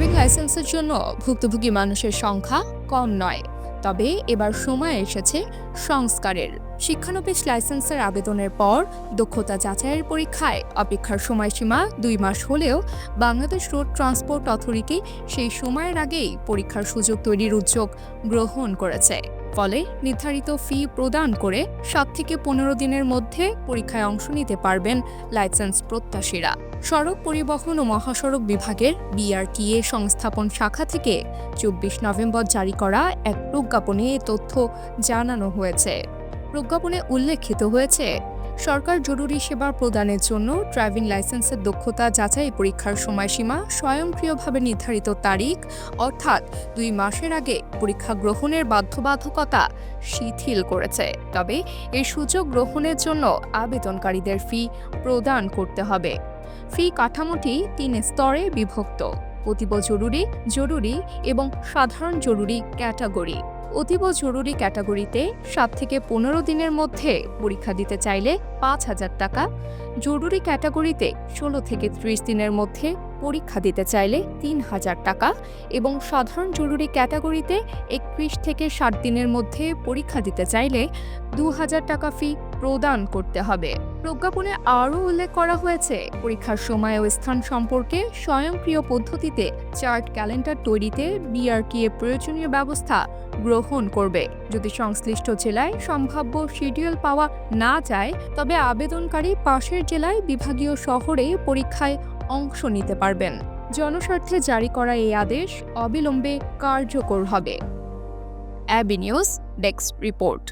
লাইসেন্সের জন্য ভুক্তভোগী মানুষের সংখ্যা কম নয়। তবে এবার সময় এসেছে সংস্কারের। শিক্ষানবিশ লাইসেন্সের আবেদনের পর দক্ষতা যাচাইয়ের পরীক্ষায় অপেক্ষার সময়সীমা দুই মাস হলেও বাংলাদেশ রোড ট্রান্সপোর্ট অথরিটি সেই সময়ের আগেই পরীক্ষার সুযোগ তৈরির উদ্যোগ গ্রহণ করেছে। ফলে নির্ধারিত ফি প্রদান করে সাত থেকে পনেরো দিনের মধ্যে পরীক্ষায় অংশ নিতে পারবেন লাইসেন্স প্রত্যাশীরা। সড়ক পরিবহন ও মহাসড়ক বিভাগের বিআরটিএ সংস্থাপন শাখা থেকে চব্বিশ নভেম্বর জারি করা এক প্রজ্ঞাপনে এ তথ্য জানানো হয়েছে। প্রজ্ঞাপনে উল্লেখিত হয়েছে সরকার জরুরি সেবা প্রদানের জন্য ড্রাইভিং লাইসেন্সের দক্ষতা যাচাই পরীক্ষার সময়সীমা স্বয়ংক্রিয়ভাবে নির্ধারিত তারিখ, অর্থাৎ দুই মাসের আগে পরীক্ষা গ্রহণের বাধ্যবাধকতা শিথিল করেছে। তবে এই সুযোগ গ্রহণের জন্য আবেদনকারীদের ফি প্রদান করতে হবে। ফি কাঠামোটি তিন স্তরে বিভক্ত। অতীব জরুরি জরুরি এবং সাধারণ জরুরি ক্যাটাগরি। অতীব জরুরি ক্যাটাগরিতে সাত থেকে পনেরো দিনের মধ্যে পরীক্ষা দিতে চাইলে পাঁচ হাজার টাকা। জরুরি ক্যাটাগরিতে ষোলো থেকে ত্রিশ দিনের মধ্যে পরীক্ষা দিতে চাইলে তিন হাজার টাকা এবং সাধারণ জরুরি ক্যাটাগরিতে একত্রিশ থেকে ষাট দিনের মধ্যে পরীক্ষা দিতে চাইলে দু হাজার টাকা ফি প্রদান করতে হবে। প্রজ্ঞাপনে আরও উল্লেখ করা হয়েছে, পরীক্ষার সময় ও স্থান সম্পর্কে স্বয়ংক্রিয় পদ্ধতিতে চার্ট ক্যালেন্ডার তৈরিতে বিআরটিএ প্রয়োজনীয় ব্যবস্থা গ্রহণ করবে। যদি সংশ্লিষ্ট জেলায় সম্ভাব্য শিডিউল পাওয়া না যায়, তবে আবেদনকারী পাশের জেলায় বিভাগীয় শহরে পরীক্ষায় অংশ নিতে পারবেন। জনস্বার্থে জারি করা এই আদেশ অবিলম্বে কার্যকর হবে। অ্যাবি নিউজ ডেস্ক রিপোর্ট।